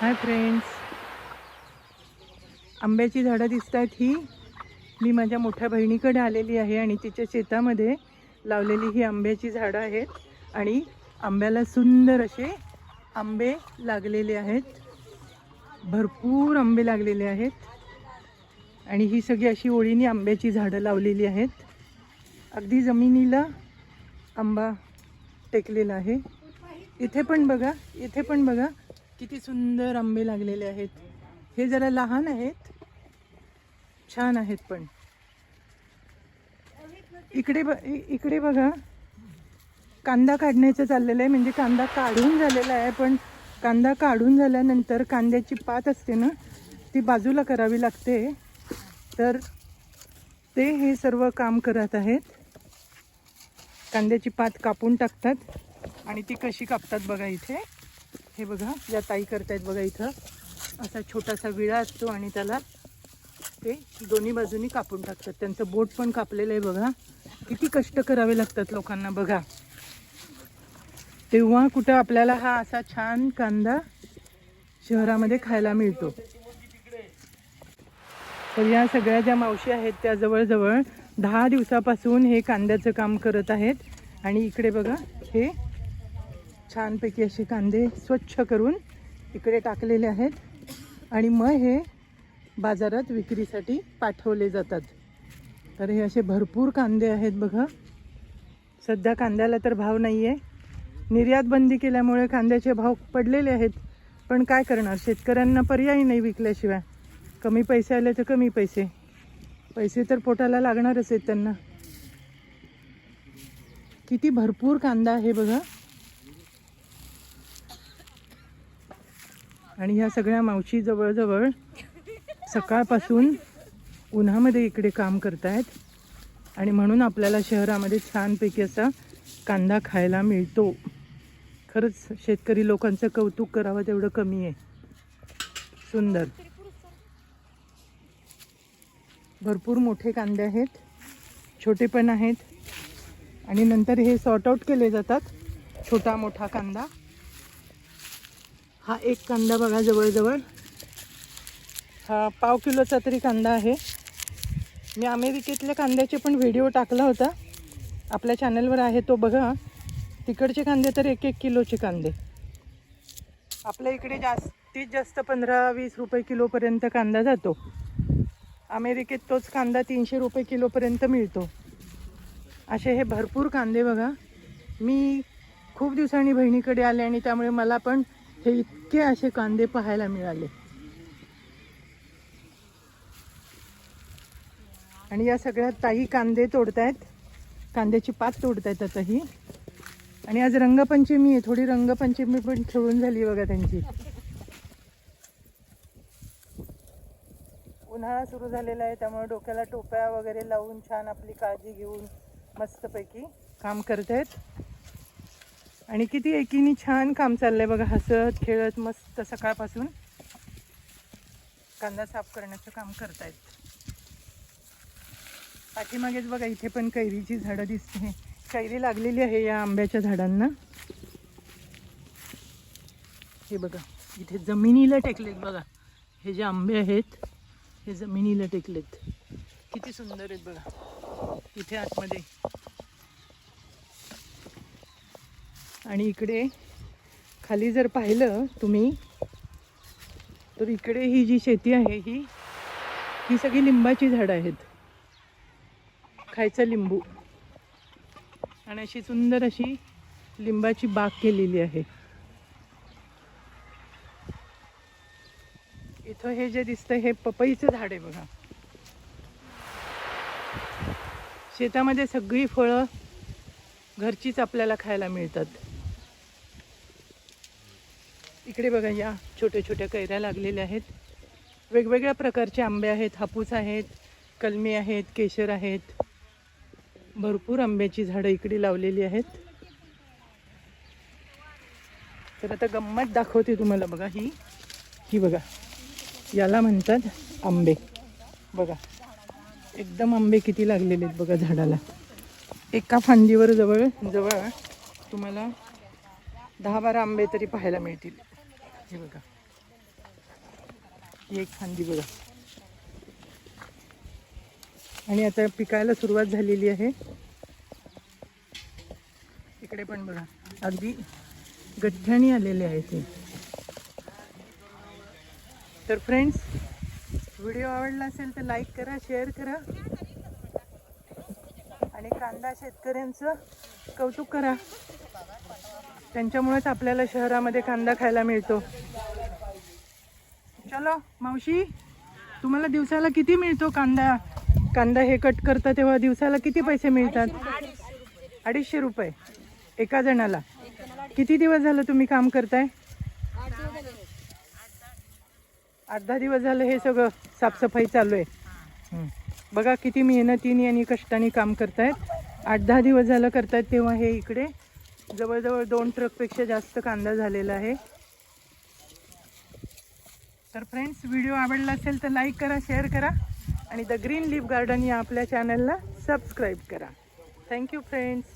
Hi friends. आंब्याची झाडं दिसत आहेत ही. मी माझ्या मोठ्या बहिणीकडे आलेली आहे आणि तिच्या शेतामध्ये लावलेली ही आंब्याची झाडं आहेत. आणि आंब्याला सुंदर असे आंबे लागलेले आहेत. भरपूर आंबे लागलेले आहेत. आणि ही सगळी अशी ओळीने आंब्याची झाडं लावलेली आहेत. अगदी जमिनीला आंबा टेकलेला आहे. इथे पण बघा इथे पण बघा. किती सुंदर आंबे लागलेले आहेत. हे जरा लहान आहेत. छान आहेत पण. इकडे ब इकडे बघा. कांदा काढण्याचं चाललेलं आहे. म्हणजे कांदा काढून झालेला आहे पण कांदा काढून झाल्यानंतर कांद्याची पात असते ना ती बाजूला करावी लागते. तर ते हे सर्व काम करत आहेत. कांद्याची पात कापून टाकतात आणि ती कशी कापतात बघा इथे. हे बघा या ताई करतायत बघा इथं. असा छोटासा विळा असतो आणि त्याला ते दोन्ही बाजूनी कापून टाकतात. त्यांचं बोट पण कापलेलं आहे बघा. किती कष्ट करावे लागतात लोकांना बघा. तेव्हा कुठं आपल्याला हा असा छान कांदा शहरामध्ये खायला मिळतो. तर या सगळ्या ज्या मावशी आहेत त्या जवळजवळ दहा दिवसापासून हे कांद्याचं काम करत आहेत. आणि इकडे बघा हे छानपैकी असे कांदे स्वच्छ करून इकडे टाकलेले आहेत. आणि मग हे बाजारात विक्रीसाठी पाठवले जातात. तर हे असे भरपूर कांदे आहेत बघा. सध्या कांद्याला तर भाव नाही आहे निर्यात बंदी केल्यामुळे कांद्याचे भाव पडलेले आहेत. पण काय करणार? शेतकऱ्यांना पर्याय नाही विकल्याशिवाय. कमी पैसे आले तर कमी पैसे. पैसे तर पोटाला लागणारच आहेत त्यांना. किती भरपूर कांदा आहे बघा. आणि ह्या सगळ्या मावशी जवळजवळ सकाळपासून उन्हामध्ये इकडे काम करतायत. आणि म्हणून आपल्याला शहरामध्ये छानपैकी असा कांदा खायला मिळतो. खरंच शेतकरी लोकांचं कौतुक करावं तेवढं कमी आहे. सुंदर. भरपूर मोठे कांदे आहेत. छोटे पण आहेत. आणि नंतर हे सॉर्ट आऊट केले जातात. छोटा मोठा कांदा. हा एक कांदा बघा जवळजवळ. हा पाव किलोचा तरी कांदा आहे. मी अमेरिकेतल्या कांद्याचे पण व्हिडिओ टाकला होता. आपल्या चॅनलवर आहे तो बघा. तिकडचे कांदे तर एक एक किलोचे कांदे. आपल्या इकडे जास्तीत जास्त पंधरा वीस रुपये किलोपर्यंत कांदा जातो. अमेरिकेत तोच कांदा तीनशे रुपये किलोपर्यंत मिळतो. असे हे भरपूर कांदे बघा. मी खूप दिवसांनी बहिणीकडे आले आणि त्यामुळे मला पण हे इतके असे कांदे पाहायला मिळाले. आणि या सगळ्या ताई कांदे तोडतायत. कांद्याची पात तोडतायत आता ही आणि आज रंगपंचमी आहे. थोडी रंगपंचमी पण खेळून झाली बघा त्यांची. उन्हाळा सुरू झालेला आहे. त्यामुळे डोक्याला टोप्या वगैरे लावून छान आपली काळजी घेऊन मस्तपैकी काम करत आहेत आणि किती एकीने छान काम चाललंय बघा. हसत खेळत मस्त सकाळपासून. कांदा साफ करण्याचं काम करतायत. पाठीमागेच बघा इथे पण कैरीची झाडं दिसते. कैरी लागलेली आहे या आंब्याच्या झाडांना. हे बघा इथे जमिनीला टेकलेत बघा. हे जे आंबे आहेत हे जमिनीला टेकलेत. किती सुंदर आहेत बघा. इथे आतमध्ये. आणि इकडे खाली जर पाहिलं तुम्ही तर इकडे ही जी शेती आहे ही ही सगळी लिंबाची झाडं आहेत. खायचं लिंबू. आणि अशी सुंदर अशी लिंबाची बाग केलेली आहे. इथं हे जे दिसतंय हे पपईचं झाड आहे बघा. शेतामध्ये सगळी फळं घरचीच आपल्याला खायला मिळतात. इकडे बघा या छोट्या छोट्या कैऱ्या लागलेल्या आहेत. वेगवेगळ्या प्रकारचे आंबे आहेत हापूस आहेत कलमी आहेत केशर आहेत. भरपूर आंब्याची झाडं इकडे लावलेली आहेत. तर आता गंमत दाखवते तुम्हाला बघा ही. ही बघा याला म्हणतात आंबे. बघा एकदम आंबे किती लागलेले आहेत बघा झाडाला. एका फांदीवर जवळ जवळ तुम्हाला दहा बारा आंबे तरी पाहायला मिळतील. हे बघा. ही एक फांदी बघा. आणि आता पिकायला सुरुवात झालेली आहे. इकडे पण बघा. अगदी गठ्ठ्याणी आलेले आहे ते. तर फ्रेंड्स व्हिडिओ आवडला असेल तर लाईक करा शेअर करा. आणि कांदा शेतकऱ्यांचं कौतुक करा. त्यांच्यामुळेच आपल्याला शहरामध्ये कांदा खायला मिळतो. चलो मावशी तुम्हाला दिवसाला किती मिळतो कांदा? कांदा हे कट करता तेव्हा दिवसाला किती पैसे मिळतात? अडीचशे रुपये. एका जणाला. किती दिवस झालं तुम्ही काम करताय? आठ दहा दिवस झालं हे सगळं साफसफाई चालू आहे. बघा किती मेहनतीने आणि कष्टाने काम करतायत. आठ दहा दिवस झालं करतायत तेव्हा हे इकडे जवळजवळ दोन ट्रकपेक्षा जास्त कांदा झालेला आहे. तर फ्रेंड्स व्हिडिओ आवडला असेल तर लाईक करा शेअर करा आणि द ग्रीन लीफ गार्डन या आपल्या चॅनलला सबस्क्राईब करा. Thank you friends